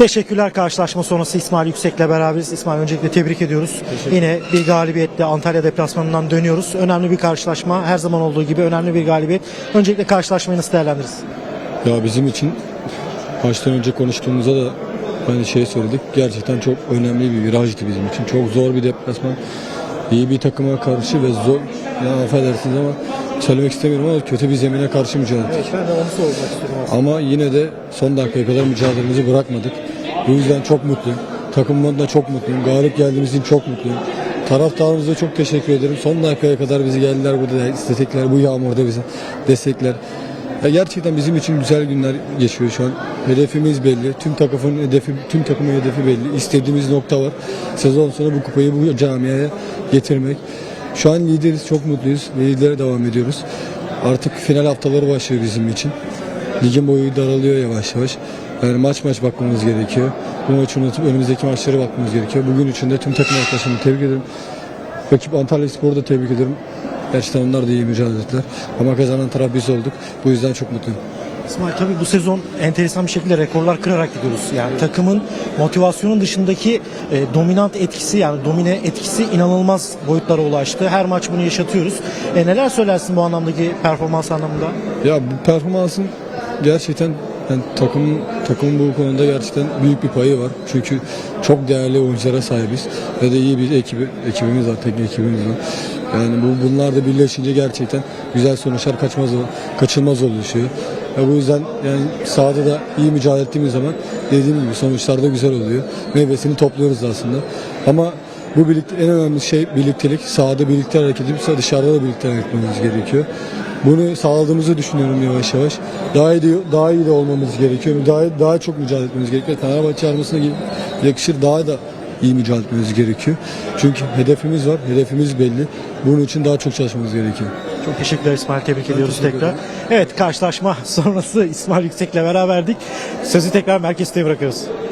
Teşekkürler karşılaşma sonrası İsmail Yüksek'le beraberiz. İsmail öncelikle tebrik ediyoruz. Yine bir galibiyetle Antalya deplasmanından dönüyoruz. Önemli bir karşılaşma. Her zaman olduğu gibi önemli bir galibiyet. Öncelikle karşılaşmayı nasıl değerlendiririz? Ya bizim için maçtan önce konuştuğumuzda da hani şey söyledik. Gerçekten çok önemli bir virajdı bizim için. Çok zor bir deplasman. İyi bir takıma karşı ve zor, ya affedersiniz ama söylemek istemiyorum ama kötü bir zemine karşı mücadele ettik. ben de onu sormak istiyorum Ama yine de son dakikaya kadar mücadelemizi bırakmadık. Bu yüzden çok mutluyum. Takımımdan da çok mutluyum. Galip geldiğimiz için çok mutluyum. Taraftarımıza çok teşekkür ederim. Son dakikaya kadar bizi geldiler burada destekler. Bu yağmurda bizi destekler. Ya gerçekten bizim için güzel günler geçiyor şu an. Hedefimiz belli. Tüm takımın hedefi, tüm takımın hedefi belli. İstediğimiz nokta var. Sezon sonu bu kupayı bu camiaya getirmek. Şu an lideriz, çok mutluyuz ve lidere devam ediyoruz. Artık final haftaları başlıyor bizim için. Ligin boyu daralıyor yavaş yavaş. Yani maç maç bakmamız gerekiyor. Bu maçı unutup önümüzdeki maçlara bakmamız gerekiyor. Bugün için de tüm takım arkadaşlarımı tebrik ederim. Rakip Antalya Spor'u da tebrik ederim. Gerçekten onlar da iyi mücadele ettiler. Ama kazanan taraf biz olduk. Bu yüzden çok mutluyum. İsmail tabii bu sezon enteresan bir şekilde rekorlar kırarak gidiyoruz. Yani takımın motivasyonun dışındaki e, dominant etkisi yani domine etkisi inanılmaz boyutlara ulaştı. Her maç bunu yaşatıyoruz. E, neler söylersin bu anlamdaki performans anlamında? Ya bu performansın gerçekten yani takım takımın bu konuda gerçekten büyük bir payı var. Çünkü çok değerli oyunculara sahibiz ve de iyi bir ekibi, ekibimiz var, teknik ekibimiz var. Yani bu bunlar da birleşince gerçekten güzel sonuçlar kaçmaz kaçılmaz oluşuyor. Ve bu yüzden yani sahada da iyi mücadele ettiğimiz zaman dediğim gibi sonuçlar da güzel oluyor. Meyvesini topluyoruz aslında. Ama bu birlikte en önemli şey birliktelik. Sahada birlikte hareket edip dışarıda da birlikte hareket etmemiz gerekiyor. Bunu sağladığımızı düşünüyorum yavaş yavaş. Daha iyi de, daha iyi de olmamız gerekiyor. Daha daha çok mücadele etmemiz gerekiyor. Fenerbahçe armasına yakışır daha da iyi mücadele etmemiz gerekiyor. Çünkü hedefimiz var. Hedefimiz belli. Bunun için daha çok çalışmamız gerekiyor. Çok teşekkürler İsmail. Tebrik ediyoruz teşekkür tekrar. Evet karşılaşma sonrası İsmail Yüksek'le beraberdik. Sözü tekrar merkezde bırakıyoruz.